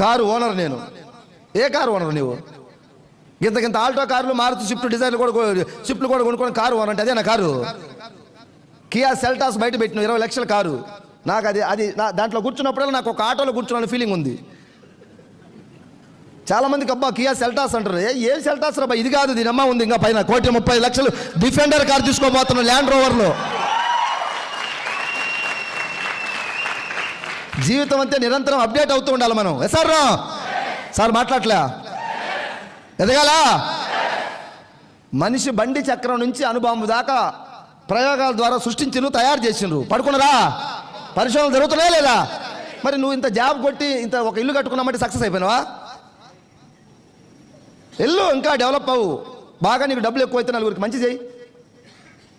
Car owner నేను. ఏ car owner నీవు? ఇంతకింత Alto కార్లు మారుతు స్విఫ్ట్ డిజైన్లు కూడా స్విఫ్ట్లు కూడా కొనుక్కొని కారు ఓనర్ అంటే అదే నా కారు. కియా సెల్టాస్ బయట పెట్టిన ఇరవై లక్షల కారు. నాకు అది అది నా దాంట్లో కూర్చున్నప్పుడల్లా నాకు ఒక ఆటోలో కూర్చున్న ఫీలింగ్ ఉంది. చాలామందికి అబ్బా కియా సెల్టాస్ అంటారు. ఏ ఏం సెల్టాస్ రా ఇది కాదు దీని అమ్మ ఉంది ఇంకా పైన. కోటి ముప్పై లక్షలు డిఫెండర్ కార్ తీసుకోబోతున్నాను ల్యాండ్ రోవర్లో జీవితం అంతే నిరంతరం అప్డేట్ అవుతూ ఉండాలి మనం. ఎస్ సార్ సార్ మాట్లాడలే. ఎదగాలా? మనిషి బండి చక్రం నుంచి అనుభవం దాకా ప్రయోగాల ద్వారా సృష్టించిండ్రు తయారు చేసిండ్రు. పడుకున్నారా? పరిశోధనలు జరుగుతున్నాయా లేదా? మరి నువ్వు ఇంత జాబ్ కొట్టి ఇంత ఒక ఇల్లు కట్టుకున్నామంటే సక్సెస్ అయిపోయినావా? ఇల్లు ఇంకా డెవలప్ అవ్వు. బాగా నీకు డబ్బులు ఎక్కువ అయితే నలుగురికి మంచి చేయి.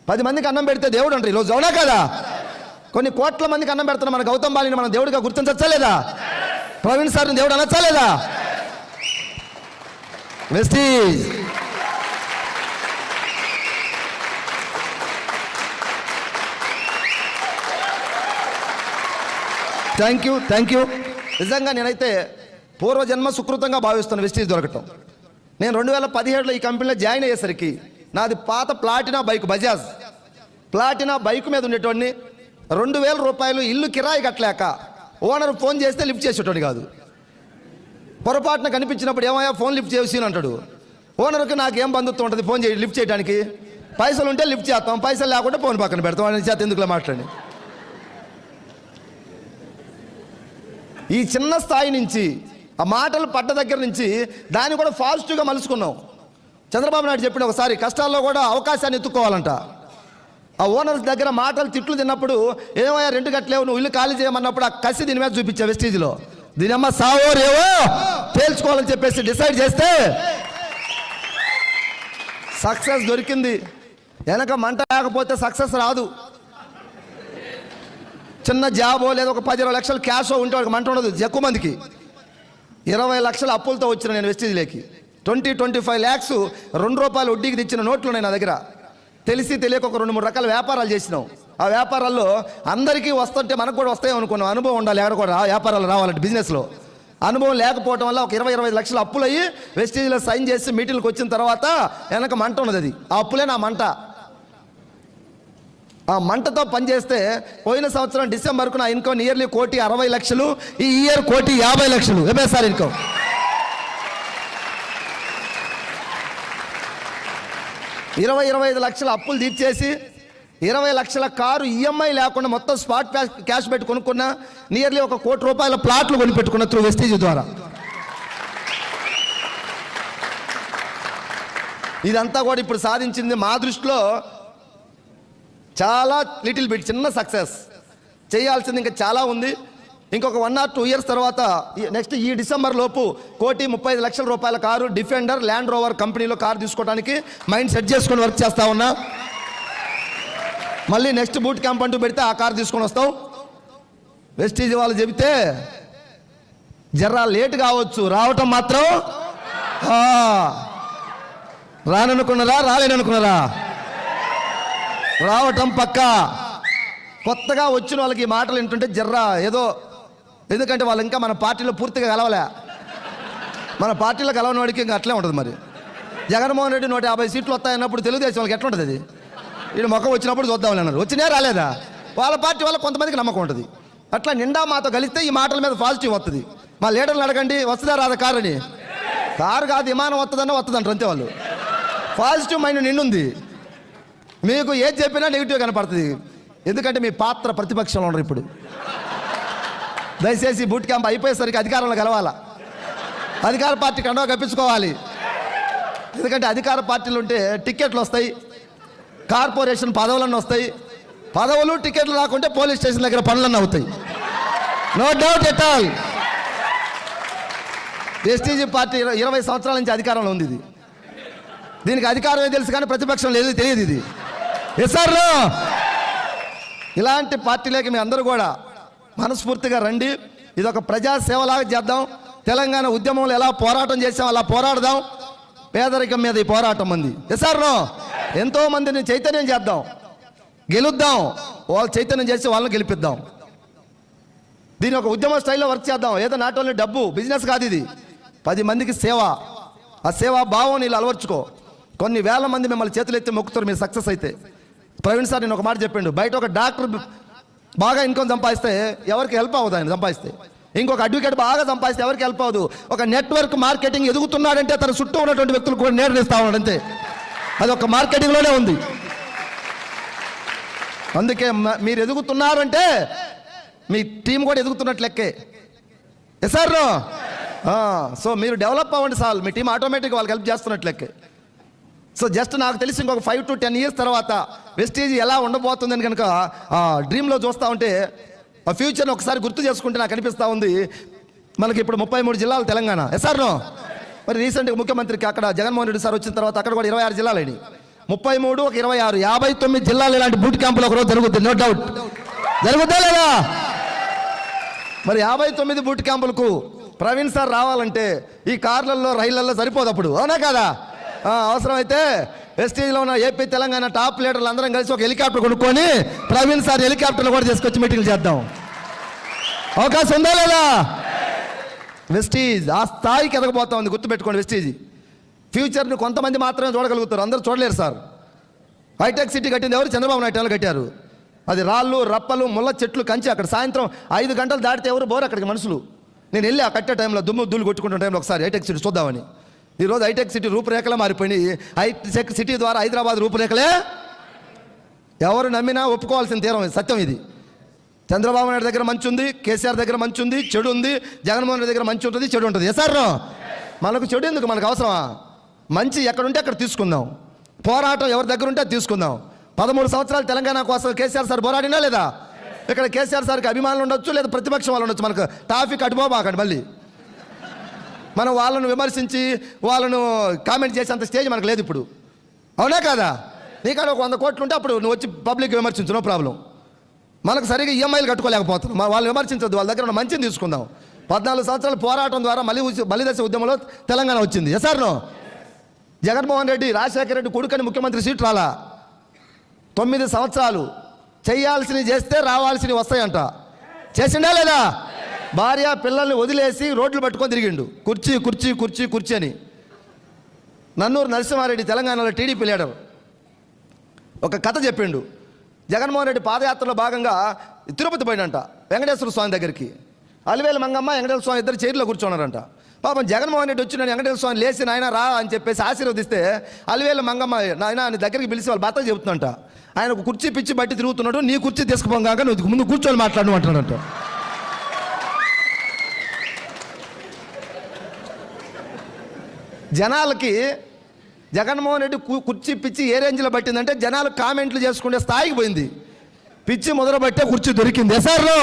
పది మందికి అన్నం పెడితే దేవుడు అంటారు ఈరోజు అవునా కదా? కొన్ని కోట్ల మందికి అన్నం పెడుతున్న మన గౌతమ్ బాలిని మనం దేవుడిగా గుర్తించలేదా ప్రవీణ్ సార్ని దేవుడు అనొచ్చా Vestige thank you thank you నిజంగా నేనైతే పూర్వజన్మ సుకృతంగా భావిస్తాను వెస్టీజ్ దొరకటం. నేను రెండు వేల పదిహేడులో ఈ కంపెనీలో జాయిన్ అయ్యేసరికి నాది పాత Platina bike Bajaj. Platina bike మీద ఉండేటోడిని రెండు వేల రూపాయలు ఇల్లు కిరాయి కట్టలేక ఓనర్ ఫోన్ చేస్తే లిఫ్ట్ చేసేటోడు కాదు. పొరపాటున కనిపించినప్పుడు ఏమయ్యా ఫోన్ లిఫ్ట్ చేసి అంటాడు. ఓనర్కి నాకు ఏం బంధుత్వం ఉంటుంది ఫోన్ చేయి లిఫ్ట్ చేయడానికి పైసలు ఉంటే లిఫ్ట్ చేస్తాం పైసలు లేకుంటే ఫోన్ పక్కన పెడతాం. అని చేత ఎందుకులా మాట్లాడి ఈ చిన్న స్థాయి నుంచి ఆ మాటలు పడ్డ దగ్గర నుంచి దాన్ని కూడా పాజిటివ్గా మలుచుకున్నాం. చంద్రబాబు నాయుడు చెప్పిన ఒకసారి కష్టాల్లో కూడా అవకాశాన్ని ఎత్తుక్కోవాలంట. ఆ ఓనర్స్ దగ్గర మాటలు తిట్లు తిన్నప్పుడు ఏమయ్యా రెండు గట్లేవు నువ్వు ఇల్లు ఖాళీ చేయమన్నప్పుడు ఆ కసి దీని మీద చూపించా వెస్టీజ్లో దీనమ్మ సావో రేవో తేల్చుకోవాలని చెప్పేసి డిసైడ్ చేస్తే సక్సెస్ దొరికింది. వెనక మంట లేకపోతే సక్సెస్ రాదు. చిన్న జాబో లేదా ఒక పది ఇరవై లక్షలు క్యాషో ఉంటే వాళ్ళకి మంట ఉండదు ఎక్కువ మందికి. ఇరవై లక్షల అప్పులతో వచ్చిన నేను వెస్టీజ్లోకి ట్వంటీ ట్వంటీ ఫైవ్ ల్యాక్స్ రెండు రూపాయలు వడ్డీకి తెచ్చిన నోట్లు ఉన్నాయి నా దగ్గర. తెలిసి తెలియక ఒక రెండు మూడు రకాల వ్యాపారాలు చేసినాం. ఆ వ్యాపారాల్లో అందరికీ వస్తుంటే మనకు కూడా వస్తాయి అనుకున్నాం. అనుభవం ఉండాలి ఎక్కడ కూడా ఆ వ్యాపారాలు రావాలంటే బిజినెస్లో అనుభవం లేకపోవడం వల్ల ఒక ఇరవై ఇరవై లక్షలు అప్పులు అయ్యి వెస్టీజ్లో సైన్ చేసి మీటింగ్కి వచ్చిన తర్వాత వెనక మంట ఉన్నది. అది ఆ అప్పులే నా మంట. ఆ మంటతో పనిచేస్తే పోయిన సంవత్సరం డిసెంబర్కు నా ఇన్కమ్ ఇయర్లీ కోటి అరవై లక్షలు ఈ ఇయర్ కోటి యాభై లక్షలు. ఎంఎస్ఆర్ ఇన్కమ్ ఇరవై ఇరవై ఐదు లక్షల అప్పులు తీర్చేసి ఇరవై లక్షల కారు ఈఎంఐ లేకుండా మొత్తం స్పాట్ క్యాష్ క్యాష్ పెట్టి కొనుక్కున్న నియర్లీ ఒక కోటి రూపాయల ప్లాట్లు కొనిపెట్టుకున్న త్రూ వెస్టేజ్ ద్వారా. ఇదంతా కూడా ఇప్పుడు సాధించింది మా దృష్టిలో చాలా లిటిల్ బిట్ చిన్న సక్సెస్. చేయాల్సింది ఇంకా చాలా ఉంది. ఇంకొక వన్ ఆర్ టూ ఇయర్స్ తర్వాత నెక్స్ట్ ఈ డిసెంబర్ లోపు కోటి ముప్పై ఐదు లక్షల రూపాయల కారు డిఫెండర్ ల్యాండ్ రోవర్ కంపెనీలో కారు తీసుకోవడానికి మైండ్ సెట్ చేసుకొని వర్క్ చేస్తా ఉన్నా. మళ్ళీ నెక్స్ట్ బూట్ క్యాంప్ అంటూ పెడితే ఆ కారు తీసుకొని వస్తాం వెస్టీజ్ వాళ్ళు చెబితే జర్రా లేట్ కావచ్చు రావటం మాత్రం రాననుకున్నారా రాలేననుకున్నారా? రావటం పక్క. కొత్తగా వచ్చిన వాళ్ళకి ఈ మాటలు వింటుంటే జర్రా ఏదో ఎందుకంటే వాళ్ళు ఇంకా మన పార్టీలో పూర్తిగా కలవలే. మన పార్టీలో కలవనివాడికి ఇంకా అట్లే ఉంటుంది మరి. జగన్మోహన్ రెడ్డి నూట యాభై సీట్లు వస్తాయన్నప్పుడు తెలుగుదేశం వాళ్ళకి ఎట్లా ఉంటుంది అది? వీడు మొక్క వచ్చినప్పుడు చూద్దామని అన్నారు. వచ్చినా రాలేదా? వాళ్ళ పార్టీ వల్ల కొంతమందికి నమ్మకం ఉంటుంది. అట్లా నిండా మాతో కలిస్తే ఈ మాటల మీద పాజిటివ్ వస్తుంది మా లీడర్లు అడగండి వస్తుందా రాదా కారు అని కారు కాదు విమానం వస్తుందన్న వస్తుందంటారు అంతే వాళ్ళు. పాజిటివ్ మైండ్ నిండుంది మీకు ఏది చెప్పినా నెగిటివ్ కనపడుతుంది. ఎందుకంటే మీ పాత్ర ప్రతిపక్షంలో ఉన్నారు ఇప్పుడు. దయచేసి బూట్ క్యాంప్ అయిపోయేసరికి అధికారంలో కలవాలా? అధికార పార్టీ కండవ కప్పించుకోవాలి. ఎందుకంటే అధికార పార్టీలు ఉంటే టికెట్లు వస్తాయి కార్పొరేషన్ పదవులన్నీ వస్తాయి. పదవులు టికెట్లు రాకుంటే పోలీస్ స్టేషన్ దగ్గర పనులన్నీ అవుతాయి. నో డౌట్ ఎట్ ఆల్ ఎస్టీజీ పార్టీ ఇరవై సంవత్సరాల నుంచి అధికారంలో ఉంది ఇది. దీనికి అధికారమే తెలుసు కానీ ప్రతిపక్షం లేదు తెలియదు ఇది. ఎస్ఆర్లో ఇలాంటి పార్టీలోకి మీ అందరూ కూడా మనస్ఫూర్తిగా రండి. ఇది ఒక ప్రజాసేవలాగా చేద్దాం. తెలంగాణ ఉద్యమంలో ఎలా పోరాటం చేసాం అలా పోరాడదాం. పేదరికం మీద ఈ పోరాటం ఉంది. ఎస్ఆర్లో ఎంతో మందిని చైతన్యం చేద్దాం. గెలుద్దాం. వాళ్ళు చైతన్యం చేసి వాళ్ళని గెలిపిద్దాం. దీని ఒక ఉద్యమ స్టైల్లో వర్క్ చేద్దాం. ఏదో నాట్ ఓన్లీ డబ్బు బిజినెస్ కాదు ఇది. పది మందికి సేవ. ఆ సేవా భావం నీళ్ళు అలవర్చుకో. కొన్ని వేల మంది మిమ్మల్ని చేతులు ఎత్తి మొక్కుతారు మీరు సక్సెస్ అయితే. ప్రవీణ్ సార్ నేను ఒక మాట చెప్పిండు. బయట ఒక డాక్టర్ బాగా ఇన్కమ్ సంపాదిస్తే ఎవరికి హెల్ప్ అవ్వదు ఆయన సంపాదిస్తే. ఇంకొక అడ్వకేట్ బాగా సంపాదిస్తే ఎవరికి హెల్ప్ అవ్వదు. ఒక నెట్వర్క్ మార్కెటింగ్ ఎదుగుతున్నాడంటే తన చుట్టూ ఉన్నటువంటి వ్యక్తులు కూడా నేర్పిస్తా ఉన్నాడు అంతే అది ఒక మార్కెటింగ్లోనే ఉంది. అందుకే మీరు ఎదుగుతున్నారంటే మీ టీం కూడా ఎదుగుతున్నట్లు లెక్కే. ఎస్ సార్ సో మీరు డెవలప్ అవ్వండి సార్. మీ టీం ఆటోమేటిక్గా వాళ్ళకి హెల్ప్ చేస్తున్నట్లు లెక్కే. సో జస్ట్ నాకు తెలిసి ఇంకొక ఫైవ్ టు టెన్ ఇయర్స్ తర్వాత వెస్టేజ్ ఎలా ఉండబోతుందని కనుక డ్రీమ్లో చూస్తూ ఉంటే ఆ ఫ్యూచర్ని ఒకసారి గుర్తు చేసుకుంటే నాకు అనిపిస్తూ ఉంది. మనకి ఇప్పుడు ముప్పై మూడు జిల్లాలు తెలంగాణ. ఎస్ఆర్నో మరి రీసెంట్గా ముఖ్యమంత్రికి అక్కడ జగన్మోహన్ రెడ్డి సార్ వచ్చిన తర్వాత అక్కడ కూడా ఇరవై ఆరు జిల్లాలు ముప్పై మూడు ఒక ఇరవై ఆరు యాభై తొమ్మిది జిల్లాలు ఇలాంటి బూట్ క్యాంపులు ఒకరోజు జరుగుతుంది నో డౌట్ జరుగుతా లేదా? మరి యాభై తొమ్మిది బూట్ క్యాంపులకు ప్రవీణ్ సార్ రావాలంటే ఈ కార్లలో రైళ్ళలో సరిపోదు అప్పుడు అవునా కదా? అవసరమైతే ఎస్టీలో ఉన్న ఏపీ తెలంగాణ టాప్ లీడర్లు అందరం కలిసి ఒక హెలికాప్టర్ కొనుక్కొని ప్రవీణ్ సార్ హెలికాప్టర్లు కూడా తీసుకొచ్చి మీటింగ్ చేద్దాం. అవకాశం ఉందా లేదా? వెస్టీజ్ ఆ స్థాయికి ఎదగబోతా ఉంది గుర్తుపెట్టుకోండి వెస్టీజ్ ఫ్యూచర్ని కొంతమంది మాత్రమే చూడగలుగుతారు అందరూ చూడలేరు సార్. హైటెక్ సిటీ కట్టింది ఎవరు? చంద్రబాబు నాయుడు వాళ్ళు కట్టారు. అది రాళ్ళు రప్పలు ముళ్ళ చెట్లు కంచి అక్కడ. సాయంత్రం ఐదు గంటలు దాటితే ఎవరు బోరు అక్కడికి మనుషులు. నేను వెళ్ళి ఆ కట్టే టైంలో దుమ్ము దుల్లు కొట్టుకుంటున్న టైంలో ఒకసారి హైటెక్ సిటీ చూద్దామని. ఈరోజు హైటెక్ సిటీ రూపురేఖలే మారిపోయినాయి. హైటెక్ సిటీ ద్వారా హైదరాబాద్ రూపురేఖలే ఎవరు నమ్మినా ఒప్పుకోవాల్సిన తీరం ఇది, సత్యం ఇది. చంద్రబాబు నాయుడు దగ్గర మంచి ఉంది కేసీఆర్ దగ్గర మంచి ఉంది చెడు ఉంది జగన్మోహన్ రెడ్డి దగ్గర మంచి ఉంటుంది చెడు ఉంటుంది. ఎసారు మనకు చెడు ఎందుకు? మనకు అవసరమా? మంచి ఎక్కడుంటే అక్కడ తీసుకుందాం. పోరాటం ఎవరి దగ్గర ఉంటే అది తీసుకుందాం. పదమూడు సంవత్సరాలు తెలంగాణ కోసం కేసీఆర్ సార్ పోరాడినా లేదా? ఇక్కడ కేసీఆర్ సార్కి అభిమానులు ఉండొచ్చు లేదా ప్రతిపక్షం వాళ్ళు ఉండొచ్చు. మనకు టాపిక్ అటుపోబాకండి మళ్ళీ. మనం వాళ్ళను విమర్శించి వాళ్ళను కామెంట్ చేసేంత స్టేజ్ మనకు లేదు ఇప్పుడు. అవునా కాదా? నీకాడ ఒక వంద కోట్లు ఉంటే అప్పుడు నువ్వు వచ్చి పబ్లిక్ విమర్శించు నో ప్రాబ్లం. మనకు సరిగా ఈఎంఐలు కట్టుకోలేకపోతున్నాం. వాళ్ళు విమర్శించద్దు వాళ్ళ దగ్గర ఉన్న మంచిని తీసుకుందాం. పద్నాలుగు సంవత్సరాల పోరాటం ద్వారా మళ్ళీ ఉచి- బలిదశ ఉద్యమంలో తెలంగాణ వచ్చింది. ఎస్ జగన్మోహన్ రెడ్డి రాజశేఖర రెడ్డి కొడుకని ముఖ్యమంత్రి సీట్ రాలా? తొమ్మిది సంవత్సరాలు చేయాల్సినవి చేస్తే రావాల్సినవి వస్తాయంట. చేసిండా లేదా? భార్య పిల్లల్ని వదిలేసి రోడ్లు పట్టుకొని తిరిగిండు. కుర్చీ కుర్చీ కుర్చీ కుర్చీ అని. నన్నూరు నరసింహారెడ్డి తెలంగాణలో టీడీపీ లీడర్. ఒక కథ చెప్పిండు. జగన్మోహన్ రెడ్డి పాదయాత్రలో భాగంగా తిరుపతి పోయినంట వెంకటేశ్వర స్వామి దగ్గరికి. అలివేలు మంగమ్మ వెంకటేశ్వర స్వామి ఇద్దరు చైర్లో కూర్చున్నారంట. పాపం జగన్మోహన్ రెడ్డి వచ్చి నేను వెంకటేశ్వర స్వామి లేచి నాయన రా అని చెప్పేసి ఆశీర్వదిస్తే అలివేలు మంగమ్మ నాయన నీ దగ్గరికి పిలిచి వాళ్ళ భర్త చెబుతున్నంట ఆయన ఒక కుర్చీ పిచ్చి బట్టి తిరుగుతున్నాడు. నీ కుర్చీ తీసుకుపోగాక నువ్వు ముందు కూర్చొని మాట్లాడు అంటున్నాడంట. జనాలకి జగన్మోహన్ రెడ్డి కుర్చీ పిచ్చి ఏ రేంజ్లో పట్టిందంటే జనాలు కామెంట్లు చేసుకునే స్థాయికి పోయింది. పిచ్చి మొదలుపెట్టే కుర్చీ దొరికింది. ఎసార్లో